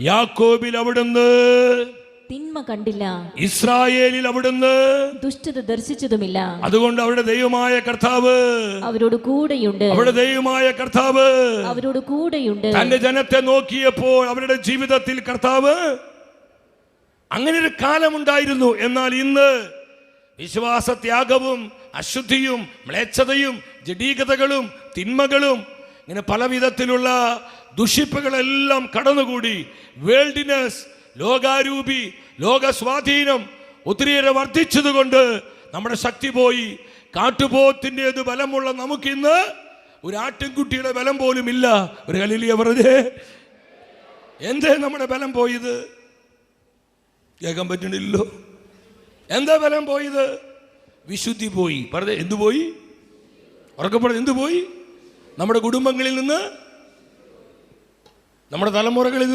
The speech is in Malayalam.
യാക്കോബിൽ അവിടുന്ന്. തിന്മ കണ്ടില്ല. ഇസ്രായേലിൽ അവിടുന്ന്. ദുഷ്ടത ദർശിച്ചതുമില്ല. അതുകൊണ്ട് അവരുടെ ദൈവമായ കർത്താവ്. അവരോട് കൂടെയുണ്ട്. അവരുടെ ദൈവമായ കർത്താവ്. അവരോട് കൂടെയുണ്ട്. തന്റെ ജനത്തെ നോക്കിയപ്പോൾ അവരുടെ ജീവിതത്തിൽ കർത്താവ് അങ്ങനെ ഒരു കാലമുണ്ടായിരുന്നു. എന്നാൽ ഇന്ന് വിശ്വാസത്യാഗവും അശുദ്ധിയും മ്ലേച്ഛതയും ജഡീകതകളും തിന്മകളും ഇങ്ങനെ പല വിധത്തിലുള്ള ദുഷിപ്പുകളെല്ലാം കടന്നുകൂടി. വേൾഡിനെസ് ലോകാരൂപി ലോക സ്വാധീനം ഒത്തിരിയേറെ വർദ്ധിച്ചതുകൊണ്ട് നമ്മുടെ ശക്തി പോയി. കാട്ടുപോത്തിന്റെത് ബലമുള്ള നമുക്കിന്ന് ഒരു ആട്ടിൻകുട്ടിയുടെ ബലം പോലും ഇല്ല ഒരു കലിലിയ വെറുതെ. എന്തേ നമ്മുടെ ബലം പോയത്? കേൾക്കാൻ പറ്റണില്ലോ എന്താ ബലം പോയത്? വിശുദ്ധി പോയി. പറഞ്ഞ എന്തു പോയി? ഉറക്കപ്പെടുന്നത് എന്തു പോയി? നമ്മുടെ കുടുംബങ്ങളിൽ നിന്ന് നമ്മുടെ തലമുറകളിൽ